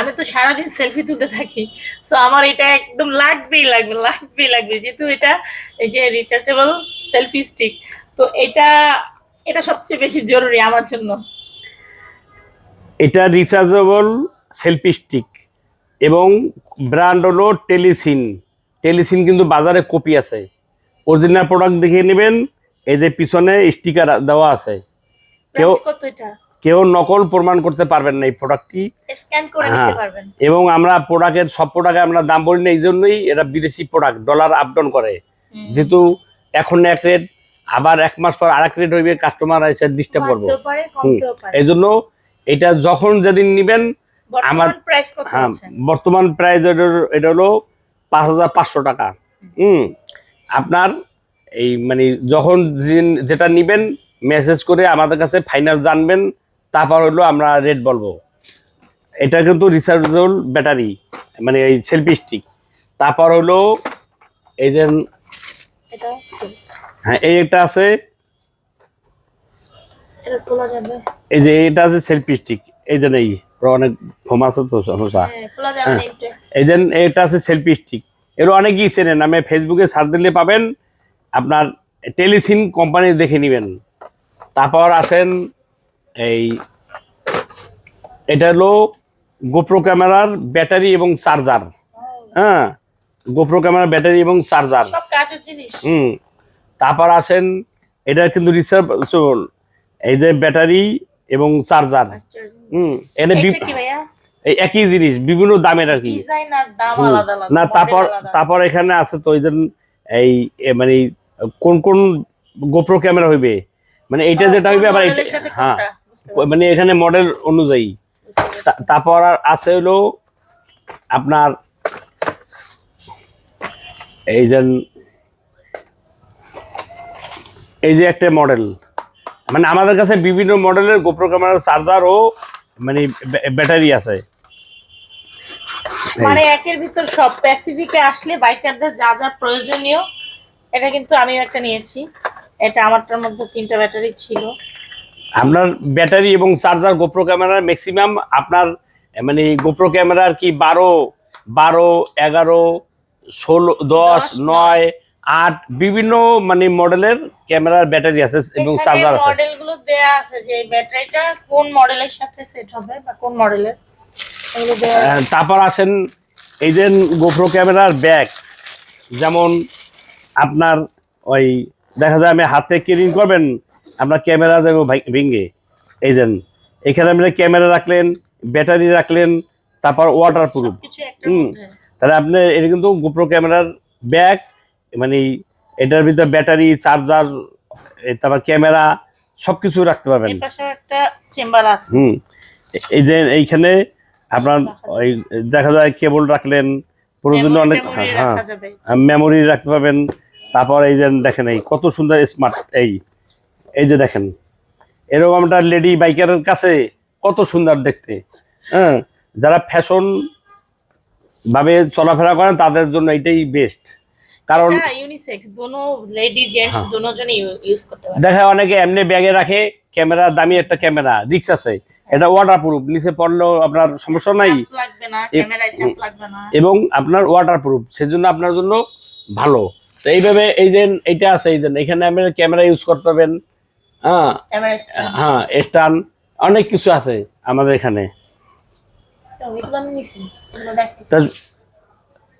আমি তো সারাদিন সেলফি তুলতে থাকি। সো আমার এটা একদম লাগবেই লাগবে লাগবেই লাগবে। যেহেতু এটা এই যে রিচার্জেবল সেলফি স্টিক তো এটা এটা সবচেয়ে বেশি জরুরি আমার জন্য। এটা রিচার্জেবল সেলফি স্টিক এবং ব্র্যান্ড হলো টেলিসিন টেলিসিন কিন্তু বাজারে কপি আছে। অরিজিনাল প্রোডাক্ট দেখে নেবেন এই যে পিছনে স্টিকার দেওয়া আছে। কেউ কত এটা? কেউ নকল প্রমাণ করতে পারবেন না এই প্রোডাক্টটি স্ক্যান করে হ্যাঁ। নিতে পারবেন। এবং আমরা প্রোডাক্টের সব প্রোডাক্টে আমরা দাম বলি না এই জন্যই এটা বিদেশি প্রোডাক্ট ডলার আপ ডাউন করে। যেহেতু এখন এক রেট আবার এক মাস পর আরেক রেট হইবে কাস্টমার এসে ডিস্টার্ব করব। এই জন্য এটা যখন যেদিন নিবেন আমার- প্রাইস কত হ্যাঁ আছে? বর্তমান প্রাইস এটা হলো পাঁচ হাজার পাঁচশো টাকা। হুম। আপনার এই মানে যখন যেটা নিবেন মেসেজ করে আমাদের কাছে ফাইনাল জানবেন। তারপর হলো আমরা রেট বলব। এটা কিন্তু রিচার্জেবল ব্যাটারি মানে এই সেলফি স্টিক তারপর হলো এই যে হ্যাঁ এই একটা আছে। এই যে এটা আছে সেলফি স্টিক এই যে নেই ওর অনেক ফোম আছে তো সমস্যা। হ্যাঁ এটা এই যে এটা আছে সেলফি স্টিক এর অনেকেই চেনেন আমি ফেসবুকে সার্চ দিলে পাবেন। আপনার টেলিসিন কোম্পানি দেখে নেবেন। তারপর আসেন এই এটা হলো গোপ্রো ক্যামেরার ব্যাটারি এবং চার্জার। হ্যাঁ গোপ্রো ক্যামেরার ব্যাটারি এবং চার্জার। হুম তারপর আসেন এটা কিন্তু রিসার্ভ এই যে ব্যাটারি এবং চার্জার। আচ্ছা। হুম এটা এই একই জিনিস বিভিন্ন দামের আর কি। না তারপর তারপর এখানে আছে তো এই যে এই মানে কোন কোন গোপ্রো ক্যামেরা হইবে? মানে এইটা যেটা হইবে আবার হ্যাঁ। মানে এখানে মডেল অনুযায়ী। তারপর আর আছে হলো আপনার এই যে এই যে একটা মডেল মানে আমাদের কাছে বিভিন্ন মডেলের গোপ্রো ক্যামেরার চার্জার ও মানে ব্যাটারি আছে। মানে একের ভিতর সব প্যাসিফিকে আসলে বাইকারদের যা যা প্রয়োজনীয় এটা কিন্তু আমি একটা নিয়েছি। এটা আমারটার মধ্যে তিনটা ব্যাটারি ছিল। আপনার ব্যাটারি এবং চার্জার গোপ্রো ক্যামেরার ম্যাক্সিমাম আপনার মানে গোপ্রো ক্যামেরার কি বারো বারো এগারো ষোলো দশ নয় আট বিভিন্ন মানে মডেলের ক্যামেরার ব্যাটারি আছে এবং চার্জার আছে। মডেলগুলো দেয়া আছে যে ব্যাটারিটা কোন মডেলের সাথে সেট হবে বা কোন মডেলের তারপর আসেন এই যে গোপ্রো ক্যামেরার ব্যাগ। যেমন আপনার ওই দেখা যায় আমি হাতে ক্যারিং করবেন আপনার ক্যামেরা যাবে ভাই- ভেঙে এই যে এখানে আপনি ক্যামেরা রাখলেন ব্যাটারি রাখলেন তারপর ওয়াটার প্রুফ হুম। তাহলে আপনি এটা কিন্তু গোপ্রো ক্যামেরার ব্যাগ মানে এটার ভিতরে ব্যাটারি চার্জার তারপর ক্যামেরা সব কিছু রাখতে পারবেন। হুম এই যে এইখানে আপনার ওই দেখা যায় কেবল রাখলেন প্রয়োজনে অনেক হ্যাঁ মেমোরি রাখতে পারবেন। তারপর এই যে দেখেন এই কত সুন্দর স্মার্ট এই। এই যে দেখেন এরকম একটা লেডি বাইকারের কাছে কত সুন্দর দেখতে। হ্যাঁ যারা ফ্যাশন ভাবে চলাফেরা করেন তাদের জন্য এটাই বেস্ট কারণ ইউনিসেক্স দোনো লেডি জেন্টস হ্যাঁ। দোনো জনই ইউজ করতে পারে। দেখা অনেকে এমনি ব্যাগে রাখে ক্যামেরা দামি একটা ক্যামেরা রিক্স আছে। এটা ওয়াটার প্রুফ নিচে পড়লেও আপনার সমস্যা নাই। লাগবে না ক্যামেরায় চাপ লাগবে না। এবং আপনার ওয়াটার প্রুফ সেজন্য আপনার জন্য ভালো। তো এইভাবে এই যে এইটা আছে এই যে এখানে আপনি ক্যামেরা ইউজ করতে পারবেন। হ্যাঁ হ্যাঁ স্টান অনেক কিছু আছে আমাদের এখানে।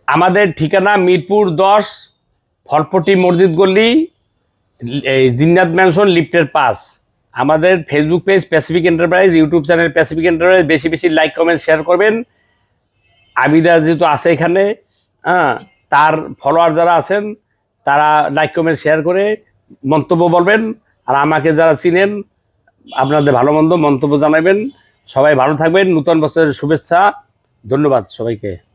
আমাদের ঠিকানা মিরপুর দশ ফলপটি মসজিদ গল্লি এই জিন্নাত ম্যানশন লিফটের পাস আমাদের Facebook page Pacific Enterprise YouTube channel Pacific Enterprise বেশি বেশি লাইক কমেন্ট শেয়ার করবেন। আবিদা যেহেতু আছে এখানে হ্যাঁ তার ফলোয়ার যারা আছেন তারা লাইক কমেন্ট শেয়ার করে মন্তব্য বলবেন। আর আমাকে যারা চিনেন, আপনাদের ভালো মন্দ মন্তব্য জানাবেন। সবাই ভালো থাকবেন। নূতন বছরের শুভেচ্ছা। ধন্যবাদ সবাইকে।